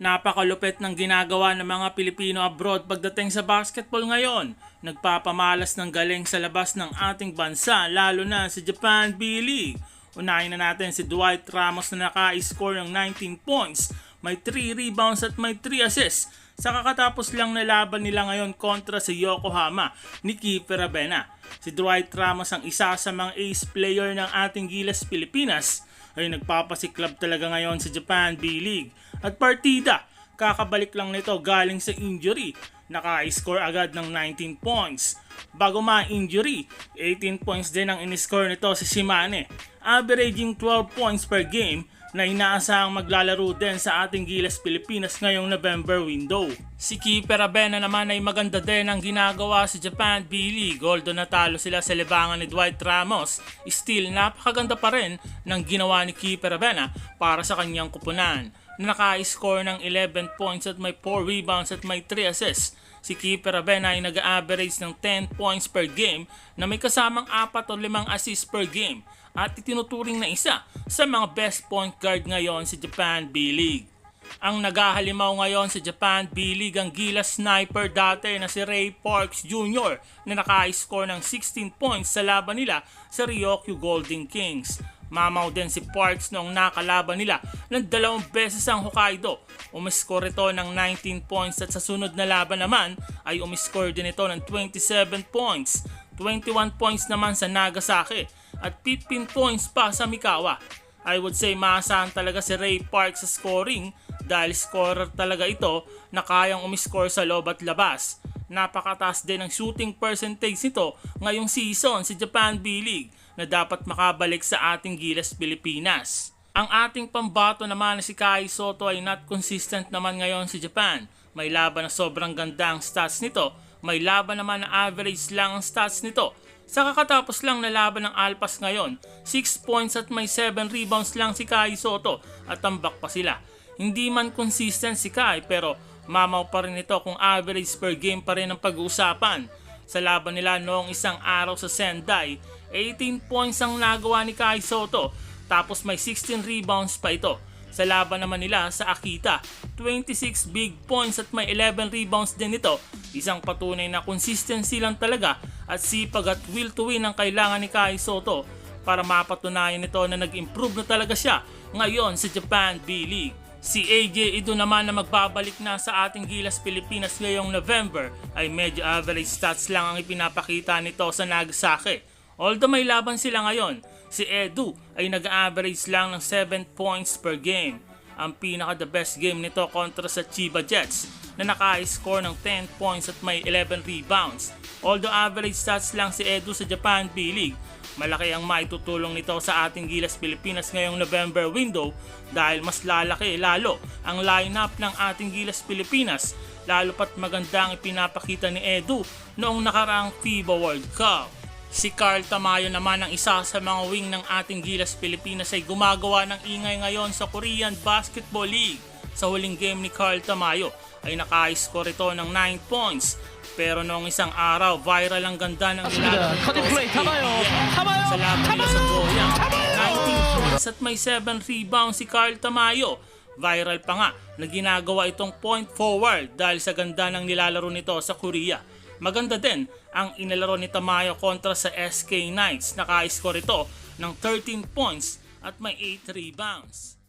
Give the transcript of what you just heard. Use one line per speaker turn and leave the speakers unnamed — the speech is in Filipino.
Napakalupit ng ginagawa ng mga Pilipino abroad pagdating sa basketball ngayon. Nagpapamalas ng galing sa labas ng ating bansa lalo na sa Japan B-League. Unahin na natin si Dwight Ramos na naka-score ng 19 points, may 3 rebounds at may 3 assists sa kakatapos lang na laban nila ngayon kontra sa Yokohama ni Kiefer Rabena. Si Dwight Ramos ang isa sa mga ace player ng ating Gilas Pilipinas ay nagpapasiklab talaga ngayon sa Japan B-League. At partida, kakabalik lang nito galing sa injury. Naka-score agad ng 19 points. Bago ma-injury, 18 points din ang in-score nito si Shimane. Averaging 12 points per game na inaasahang maglalaro din sa ating Gilas Pilipinas ngayong November window. Si Keeper Abena naman ay maganda din ang ginagawa sa Japan B-League. Although natalo sila sa libangan ni Dwight Ramos, still napakaganda pa rin ng ginawa ni Keeper Abena para sa kanyang kupunan. Naka-score ng 11 points at may 4 rebounds at may 3 assists. Si Keeper Abena ay nag-average ng 10 points per game na may kasamang 4 o 5 assists per game at itinuturing na isa sa mga best point guard ngayon sa Japan B-League. Ang naghahalimaw ngayon sa Japan B-League ang Gila sniper dati na si Ray Parks Jr. na naka-score ng 16 points sa laban nila sa Ryokyu Golden Kings. Mamaw din si Parks noong nakalaban nila ng dalawang beses ang Hokkaido. Umiscore ito ng 19 points at sa sunod na laban naman ay umiscore din ito ng 27 points. 21 points naman sa Nagasaki at 15 points pa sa Mikawa. I would say maasahan talaga si Ray Parks sa scoring dahil scorer talaga ito na kayang umiscore sa loob at labas. Napakataas din ang shooting percentage nito ngayong season si Japan B-League na dapat makabalik sa ating Gilas Pilipinas. Ang ating pambato naman na si Kai Soto ay not consistent naman ngayon sa Japan. May laban na sobrang ganda ang stats nito, may laban naman na average lang ang stats nito. Sa kakatapos lang na laban ng Alpas ngayon, 6 points at may 7 rebounds lang si Kai Soto at tambak pa sila. Hindi man consistent si Kai pero mamaw pa rin ito kung average per game pa rin ang pag-uusapan. Sa laban nila noong isang araw sa Sendai, 18 points ang nagawa ni Kai Soto tapos may 16 rebounds pa ito. Sa laban naman nila sa Akita, 26 big points at may 11 rebounds din ito. Isang patunay na consistency lang talaga at sipag at will to win ang kailangan ni Kai Soto para mapatunayan nito na nag-improve na talaga siya ngayon sa Japan B-League. Si AJ Ido naman na magbabalik na sa ating Gilas Pilipinas ngayong November ay medyo average stats lang ang ipinapakita nito sa Nagasaki. Although may laban sila ngayon, si Edu ay nag-average lang ng 7 points per game. Ang pinaka the best game nito kontra sa Chiba Jets na naka-score ng 10 points at may 11 rebounds. Although average stats lang si Edu sa Japan B-League, malaki ang maitutulong nito sa ating Gilas Pilipinas ngayong November window dahil mas lalaki lalo ang lineup ng ating Gilas Pilipinas lalo pat maganda ang ipinapakita ni Edu noong nakaraang FIBA World Cup. Si Carl Tamayo naman ang isa sa mga wing ng ating Gilas Pilipinas ay gumagawa ng ingay ngayon sa Korean Basketball League. Sa huling game ni Carl Tamayo ay naka-score ito ng 9 points pero noong isang araw, viral ang ganda ng
Cut and
nito
play, Tamayo! Tamayo!
Sa laban nila sa Goyang. 19 points at may 7 rebounds si Carl Tamayo. Viral pa nga na ginagawa itong point forward dahil sa ganda ng nilalaro nito sa Korea. Maganda din ang inalaro ni Tamayo kontra sa SK Knights. Naka-score ito ng 13 points at may 8 rebounds.